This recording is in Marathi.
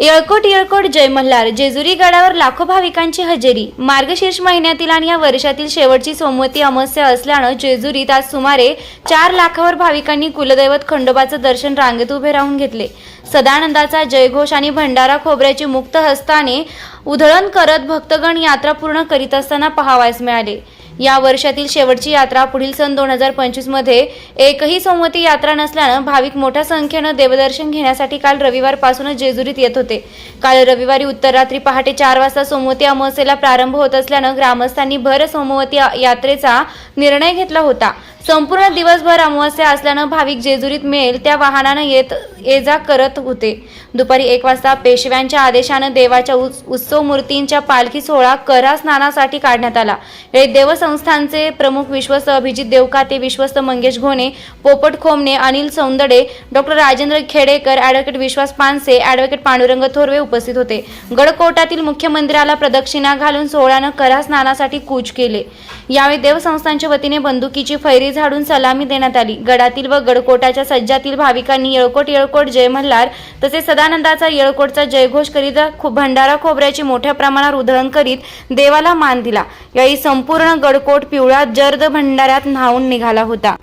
येळकोट येळकोट जय मल्हार. जेजुरी गडावर लाखो भाविकांची हजेरी. मार्गशीर्ष महिन्यातील आणि या वर्षातील शेवटची सोमवती अमावस्या असल्यानं जेजुरीत आज सुमारे चार लाखावर भाविकांनी कुलदैवत खंडोबाचं दर्शन रांगेत उभे राहून घेतले. सदानंदाचा जयघोष आणि भंडारा खोबऱ्याची मुक्त हस्ताने उधळण करत भक्तगण यात्रा पूर्ण करीत असताना पहावयास मिळाले. या वर्षातील शेवटची यात्रा पुढील सन दोन हजार पंचवीसमध्ये एकही सोमवती यात्रा नसल्यानं भाविक मोठ्या संख्येनं देवदर्शन घेण्यासाठी काल रविवारपासूनच जेजुरीत येत होते. काल रविवारी उत्तर रात्री पहाटे चार वाजता सोमवती अमावस्येला प्रारंभ होत असल्यानं ग्रामस्थांनी भर सोमवती यात्रेचा निर्णय घेतला होता. संपूर्ण दिवसभर अमावस्या असल्यानं भाविक जेजुरीत मिळेल त्या वाहनानं येत ये जा करत होते. दुपारी एक वाजता पेशव्यांच्या आदेशानं देवाच्या उत्सव मूर्तींच्या पालखी सोहळा करा स्नानासाठी काढण्यात आला. यावेळी देवसंस्थांचे प्रमुख विश्वस्त अभिजित देवकाते विश्वस्त Mangesh Ghone Popat Khomane Anil Saundade doctor Rajendra Khedekar advocate Vishwas Panse advocate Pandurang Thorve उपस्थित होते. गडकोटातील मुख्य मंदिराला प्रदक्षिणा घालून सोहळ्यानं करा स्नानासाठी कूच केले. यावेळी देवसंस्थांच्या वतीने बंदुकीची फैरी झाडून सलामी देण्यात आली. गडातील व गडकोटाच्या सज्जातील भाविकांनी येळकोट येळकोट जय मल्हार तसेच सदानंदाचा येळकोटचा जयघोष करीत भंडारा खोबऱ्याची मोठ्या प्रमाणावर उधळण करीत देवाला मान दिला. यावेळी संपूर्ण गडकोट पिवळा जर्द भंडाऱ्यात न्हावून निघाला होता.